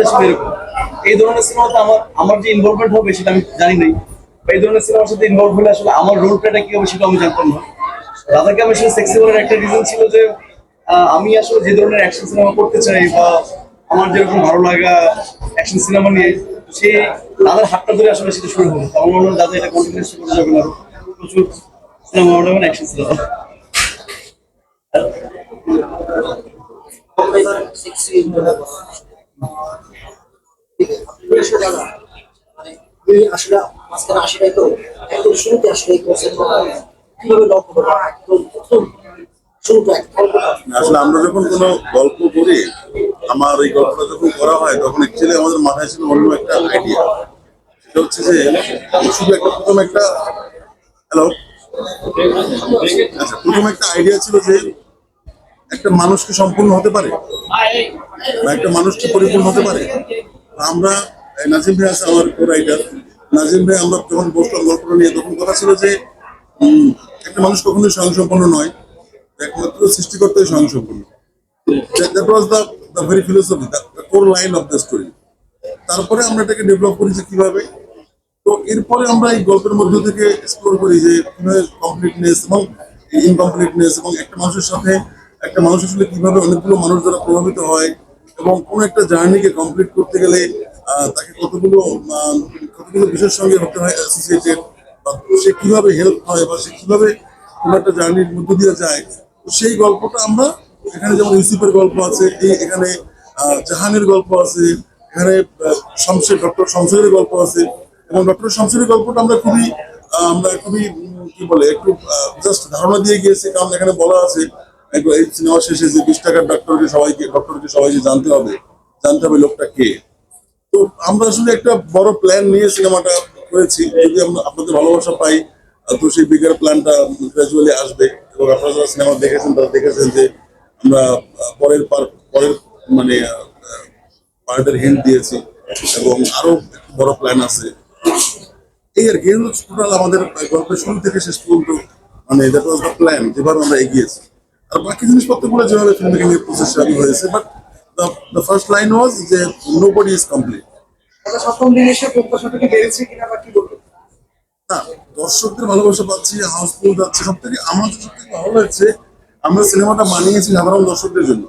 উদ্দেশ্য এরকম। এই ধরনের সিনেমাতে আমার আমার যে ইনভলভমেন্ট হবে সেটা আমি জানি নাই। বা এই ধরনের সিনেমার সাথে ইনভলভ হলে আসলে আমার রোল প্লেটা কি হবে সেটা আমি জানতাম না। রাধাকে আমি আসলে সেক্সি বলার একটা রিজন ছিল যে আমি আসলে যে ধরনের অ্যাকশন সিনেমা করতে চাই বা আমার যেরকম ভালো লাগা অ্যাকশন সিনেমা নিয়ে সেই দাদার হাতটা ধরে আসলে সেটা শুরু হলো আমার মনে হয় দাদা এটা কন্টিনিউসলি করে যাবেন আরও প্রচুর সিনেমা বানাবেন অ্যাকশন সিনেমা মানে এই আসলে আমরা যখন কোনো গল্প করি, আমার এই গল্পটা যখন করা হয়, তখন অ্যাকচুয়ালি আমাদের মাথায় ছিল অন্য একটা আইডিয়া সেটা হচ্ছে যে, শুধু একটা প্রথম একটা হ্যালো আচ্ছা প্রথম একটা আইডিয়া ছিল যে, একটা মানুষকে সম্পূর্ণ হতে পারে? বা একটা মানুষকে পরিপূর্ণ হতে পারে? আমরা নাজিম ভাই আছে আমার কো রাইটার নাজিম ভাই, আমরা যখন বসলাম, গল্পটা নিয়ে তখন কথা ছিল যে একটা মানুষ কখনোই স্বয়ংসম্পন্ন নয়, একমাত্র সৃষ্টিকর্তাই স্বয়ংসম্পূর্ণ that was the the very philosophy core line of the story তারপরে আমরা এটাকে ডেভেলপ করি যে কীভাবে? তো এরপরে আমরা এই গল্পের মধ্য থেকে এক্সপ্লোর করি যে কমপ্লিটনেস এবং ইনকমপ্লিটনেস এবং একটা মানুষের সাথে, একটা মানুষ আসলে কীভাবে অনেকগুলো মানুষ দ্বারা প্রভাবিত হয় এবং কোন একটা জার্নিকে কমপ্লিট করতে গেলে তাকে কতগুলো কতগুলো বিষয়ের সঙ্গে হতে হয় অ্যাসোসিয়েটেড বা সে কীভাবে হেল্প হয় বা সে কীভাবে কোনো একটা জার্নির মধ্য দিয়ে যায়, তো সেই গল্পটা আমরা এখানে যেমন ইউসুফের গল্প আছে, এই এখানে জাহানের গল্প আছে, এখানে শমশের, ডক্টর শমশেরের গল্প আছে এবং ডক্টর শমশেরের গল্পটা আমরা খুবই আমরা খুবই কি বলে, একটু জাস্ট ধারণা দিয়ে গিয়েছি, কারণ এখানে বলা আছে একবার এই সিনেমা শেষে যে বিশ টাকার ডক্টরকে সবাইকে ডক্টরকে সবাইকে জানতে হবে। জানতে হবে লোকটা কে। তো আমরা আসলে একটা বড় প্ল্যান নিয়ে সিনেমাটা করেছি। যদি আমরা আপনাদের ভালোবাসা পাই তো সেই বিগার প্ল্যানটা গ্রাজুয়ালি আসবে এবং আপনারা যারা সিনেমা দেখেছেন, তারা দেখেছেন যে আমরা পরের পার- পরের মানে পার্টের হিন্ট দিয়েছি এবং আরও বড় প্ল্যান আছে। এই আর কি টোটাল আমাদের গল্পের শুরু থেকে শেষ পর্যন্ত মানে দ্যাট ওয়াজ দ্য প্ল্যান যেভাবে আমরা এগিয়েছি আর বাকি জিনিসপত্রগুলো যেভাবে ফিল্ম মেকিং এর প্রসেস চালু হয়েছে but the first line was যে নো বডি ইজ কমপ্লিট সপ্তম দিন এসে প্রত্যাশাটা কি বেড়েছে কিনা বা কি বলব? না দর্শকদের ভালোবাসা পাচ্ছি হাউসফুল যাচ্ছে সব থেকে আমার সব থেকে ভালো লাগছে আমরা সিনেমাটা বানিয়েছি সাধারণ দর্শকদের জন্য।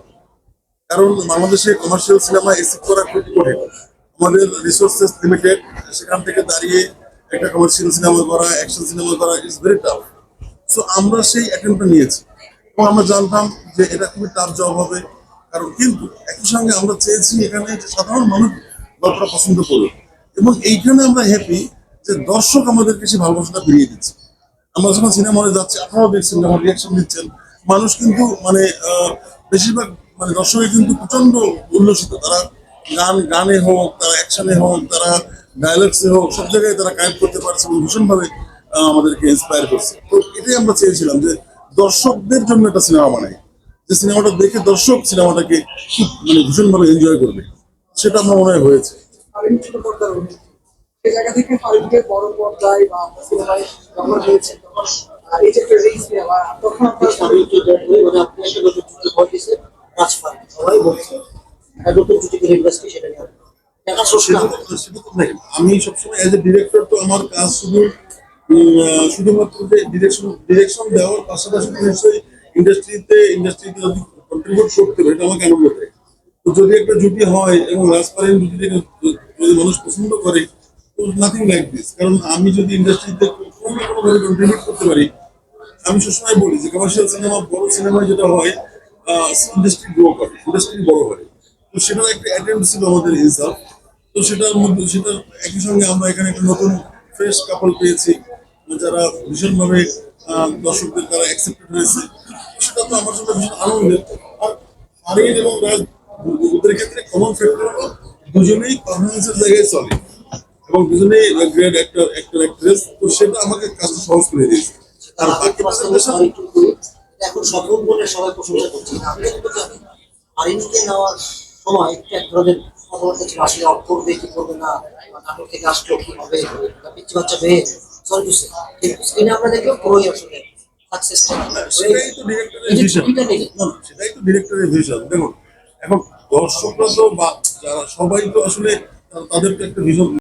কারণ বাংলাদেশে কমার্শিয়াল সিনেমা এসিভ করা খুব কঠিন। আমাদের রিসোর্সেস লিমিটেড সেখান থেকে দাঁড়িয়ে একটা কমার্শিয়াল সিনেমা করা অ্যাকশন সিনেমা করা ইজ ভেরি টাফ সো আমরা সেই অ্যাটেম্পটা নিয়েছি। আমরা জানতাম যে এটা খুবই তার জব হবে। কারণ কিন্তু একই সঙ্গে আমরা চেয়েছি এখানে সাধারণ মানুষ গল্পটা পছন্দ করুক। এবং এইখানে আমরা হ্যাপি যে দর্শক আমাদেরকে সেই ভালোবাসাটা ফিরিয়ে দিচ্ছে। আমরা যখন সিনেমা হলে যাচ্ছি, আপনারাও দেখছেন আমার রিয়াকশন দিচ্ছেন মানুষ কিন্তু মানে বেশিরভাগ মানে দর্শকে কিন্তু প্রচণ্ড উল্লসিত। তারা গান, গানে হোক, তারা অ্যাকশনে হোক, তারা ডায়ালগসে হোক, সব জায়গায় তারা কায়েম করতে পারছে এবং ভীষণভাবে আমাদেরকে ইন্সপায়ার করছে। তো এটাই আমরা চেয়েছিলাম যে দর্শকদের জন্য একটা সিনেমা বানাই। যে সিনেমাটা দেখে দর্শক সিনেমাটাকে খুব মানে ভীষণভাবে এনজয় করবে। সেটা আমার মনে হয় হয়েছে। ফারিন ছোট পর্দার অভিনেত্রী সেই জায়গা থেকে ফারিনকে বড় পর্দায় বা সিনেমায় যখন হয়েছে তখন এই যে একটা রিস্ক নেওয়া তখন আপনার স্বামীকে মানে আপনি একটা নতুন সবাই বলছে নতুন রিকোয়েস্ট সেটা নিয়ে দেখেন, আমি সবসময় এজ এ ডিরেক্টর তো আমার কাজ শুধু শুধুমাত্র যে ডিরেকশন ডিরেকশন দেওয়ার পাশাপাশি নিশ্চয়ই ইন্ডাস্ট্রিতে ইন্ডাস্ট্রিতে যদি কন্ট্রিবিউট করতে হবে এটা আমাকে আনন্দ তো যদি একটা জুটি হয় এবং রাজপালেন জুটিটাকে যদি মানুষ পছন্দ করে, তো নাথিং লাইক দিস কারণ আমি যদি ইন্ডাস্ট্রিতে কোনো না কোনোভাবে কন্ট্রিবিউট করতে পারি, আমি সবসময় বলি যে কমার্শিয়াল সিনেমা বড় সিনেমায় যেটা হয় ইন্ডাস্ট্রি গ্রো করে ইন্ডাস্ট্রি বড় হয় তো সেটার একটা অ্যাটেম্প ছিল আমাদের হিসাব। তো সেটার মধ্যে সেটা একই সঙ্গে আমরা এখানে একটা নতুন ফ্রেশ কাপল পেয়েছি। যারা ভীষণভাবে দর্শকদের দ্বারা অ্যাকসেপ্টেড হয়েছে, সেটা তো আমার জন্য ভীষণ আনন্দের। আর আরিন এবং রাজ ওদের ক্ষেত্রে কমন ফ্যাক্টর হলো দুজনেই পারফরমেন্সের জায়গায় চলে। এবং দুজনেই গ্রেট অ্যাক্টর অ্যাক্টর অ্যাক্ট্রেস তো সেটা আমাকে কাজটা সহজ করে দিয়েছে। আর বাকি এখন সফল বলে সবাই প্রশংসা করছে। সরি টু সে কিন্তু স্ক্রিনে আমরা আসলে সাকসেসটা সেটাই তো ডিরেক্টরের ভিশন দেখুন এখন দর্শকরা তো বা যারা সবাই তো আসলে তাদের তো একটা ভিজন